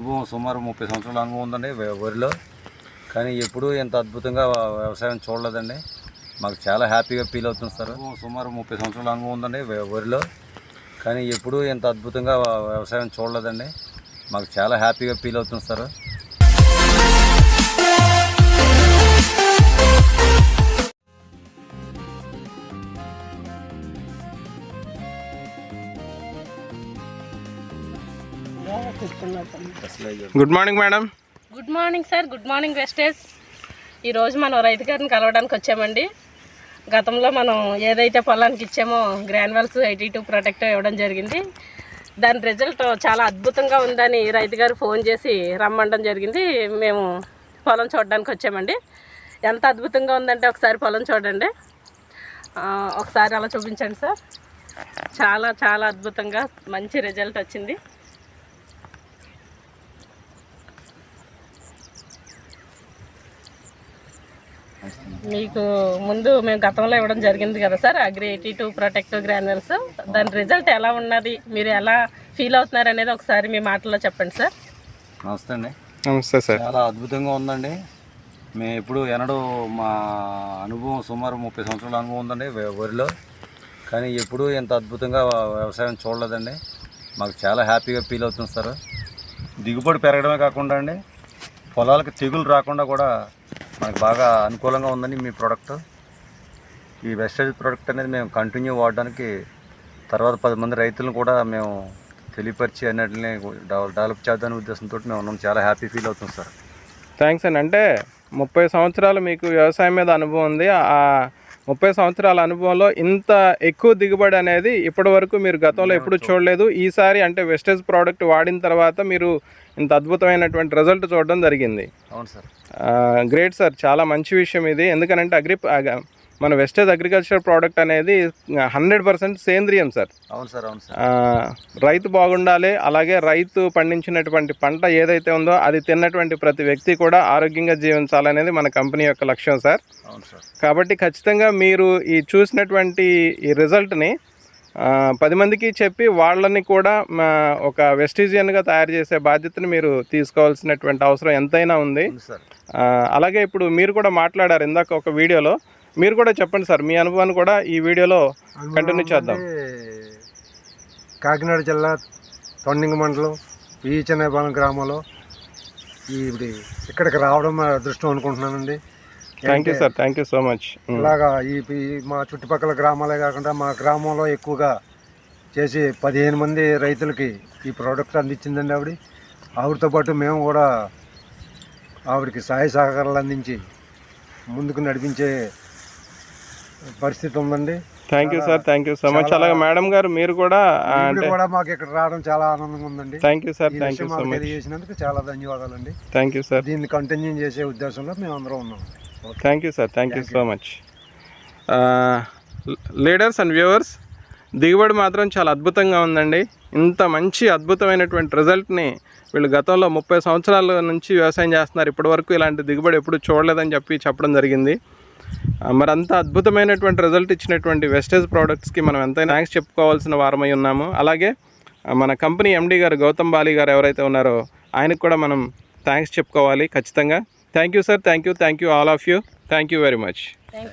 అనుభవం సుమారు ముప్పై సంవత్సరాల అనుభవం ఉందండి వే- వరిలో కానీ ఎప్పుడూ ఇంత అద్భుతంగా వ్యవసాయం చూడలేదండి. మాకు చాలా హ్యాపీగా ఫీల్ అవుతుంది సార్. సుమారు ముప్పై సంవత్సరాల అనుభవం ఉందండి వరిలో కానీ ఎప్పుడూ ఇంత అద్భుతంగా వ్యవసాయం చూడలేదండి. మాకు చాలా హ్యాపీగా ఫీల్ అవుతుంది sir. Good morning madam. Good morning sir good morning Vestige. ఈరోజు మనం రైతు గారిని కలవడానికి వచ్చామండి. గతంలో మనం ఏదైతే పొలానికి ఇచ్చామో గ్రాన్యువల్స్ ఎయిటీ టూ ప్రొటెక్ట్ ఇవ్వడం జరిగింది. దాని రిజల్ట్ చాలా అద్భుతంగా ఉందని రైతు గారు ఫోన్ చేసి రమ్మండం జరిగింది. మేము పొలం చూడడానికి వచ్చామండి. ఎంత అద్భుతంగా ఉందంటే ఒకసారి పొలం చూడండి. ఒకసారి అలా చూపించండి సార్. చాలా చాలా అద్భుతంగా మంచి రిజల్ట్ వచ్చింది. మీకు ముందు మేము గతంలో ఇవ్వడం జరిగింది కదా sir agri eighty two protective granules దాని రిజల్ట్ ఎలా ఉన్నది? మీరు ఎలా ఫీల్ అవుతున్నారు అనేది ఒకసారి మీ మాటల్లో చెప్పండి సార్. నమస్తే అండి. నమస్తే సార్. చాలా అద్భుతంగా ఉందండి. మేము ఎప్పుడు ఎన్నడూ మా అనుభవం సుమారు ముప్పై సంవత్సరాల అనుభవం ఉందండి వరిలో కానీ ఎప్పుడూ ఇంత అద్భుతంగా వ్యవసాయం చూడలేదండి. మాకు చాలా హ్యాపీగా ఫీల్ అవుతుంది సార్. దిగుబడి పెరగడమే కాకుండా అండి పొలాలకు తెగులు రాకుండా కూడా మనకు బాగా అనుకూలంగా ఉందండి మీ ప్రోడక్ట్ ఈ వెస్టేజ్ ప్రోడక్ట్ అనేది మేము కంటిన్యూ వాడడానికి తర్వాత పది మంది రైతులను కూడా మేము తెలియపరిచి అన్నిటిని డెవలప్ చేద్దామనే ఉద్దేశంతో మేము ఉన్నాం. చాలా హ్యాపీ ఫీల్ అవుతుంది సార్ థ్యాంక్స్ అండి. అంటే ముప్పై సంవత్సరాలు మీకు వ్యవసాయం మీద అనుభవం ఉంది. ఆ ముప్పై సంవత్సరాల అనుభవంలో ఇంత ఎక్కువ దిగుబడి అనేది ఇప్పటి వరకు మీరు గతంలో ఎప్పుడు చూడలేదు. ఈసారి అంటే వెస్టేజ్ ప్రోడక్ట్ వాడిన తర్వాత మీరు ఇంత అద్భుతమైనటువంటి రిజల్ట్ చూడడం జరిగింది. అవును సార్. గ్రేట్ సార్ చాలా మంచి విషయం ఇది. ఎందుకనంటే అగ్రి అగ- మన వెస్టేజ్ అగ్రికల్చర్ ప్రోడక్ట్ అనేది హండ్రెడ్ పర్సెంట్ సేంద్రియం సార్ అవును సార్ అవును సార్. రైతు బాగుండాలి. అలాగే రైతు పండించినటువంటి పంట ఏదైతే ఉందో అది తిన్నటువంటి ప్రతి వ్యక్తి కూడా ఆరోగ్యంగా జీవించాలనేది మన కంపెనీ యొక్క లక్ష్యం సార్ అవును సార్. కాబట్టి ఖచ్చితంగా మీరు ఈ చూసినటువంటి ఈ రిజల్ట్ని పది మందికి చెప్పి వాళ్ళని కూడా మా ఒక వెస్టిజియన్గా తయారు చేసే బాధ్యతను మీరు తీసుకోవాల్సినటువంటి అవసరం ఎంతైనా ఉంది. అలాగే ఇప్పుడు మీరు కూడా మాట్లాడారు ఇందాక ఒక వీడియోలో. మీరు కూడా చెప్పండి సార్ మీ అనుభవాన్ని కూడా ఈ వీడియోలో కంటిన్యూ చేద్దాం. కాకినాడ జిల్లా తొండింగ మండలం ఈ చెన్నైపాలెం గ్రామంలో ఈ ఇక్కడికి రావడం మా అదృష్టం అనుకుంటున్నానండి. Thank you sir thank you so much ఇలాగా ఈ మా చుట్టుపక్కల గ్రామాలే కాకుండా మా గ్రామంలో ఎక్కువగా చేసి పదిహేను మంది రైతులకి ఈ ప్రోడక్ట్ అందించిందండి ఆవిడ. ఆవిడతో పాటు మేము కూడా ఆవిడకి సహాయ సహకారాలు అందించి ముందుకు నడిపించే పరిస్థితి ఉందండి. Thank you sir thank you so much అలాగే మేడం గారు మీరు కూడా అంటే కూడా మాకు ఇక్కడ రావడం చాలా ఆనందంగా ఉందండి. Thank you sir thank you so much తెలియజేసినందుకు చాలా ధన్యవాదాలండి. థ్యాంక్ యూ సార్ దీన్ని కంటిన్యూ చేసే ఉద్దేశంలో మేము అందరం ఉన్నాం. Thank you sir thank you so much leaders and viewers దిగుబడి మాత్రం చాలా అద్భుతంగా ఉందండి. ఇంత మంచి అద్భుతమైనటువంటి రిజల్ట్ని వీళ్ళు గతంలో ముప్పై సంవత్సరాల నుంచి వ్యవసాయం చేస్తున్నారు. ఇప్పటివరకు ఇలాంటి దిగుబడి ఎప్పుడు చూడలేదని చెప్పి చెప్పడం జరిగింది. మరి అంత అద్భుతమైనటువంటి రిజల్ట్ ఇచ్చినటువంటి వెస్టేజ్ ప్రోడక్ట్స్కి మనం ఎంతైనా థ్యాంక్స్ చెప్పుకోవాల్సిన వారమై ఉన్నాము. అలాగే మన కంపెనీ ఎండి గారు గౌతమ్ బాలి గారు ఎవరైతే ఉన్నారో ఆయనకు కూడా మనం థ్యాంక్స్ చెప్పుకోవాలి ఖచ్చితంగా. thank you sir. Thank you. Thank you all of you. Thank you very much.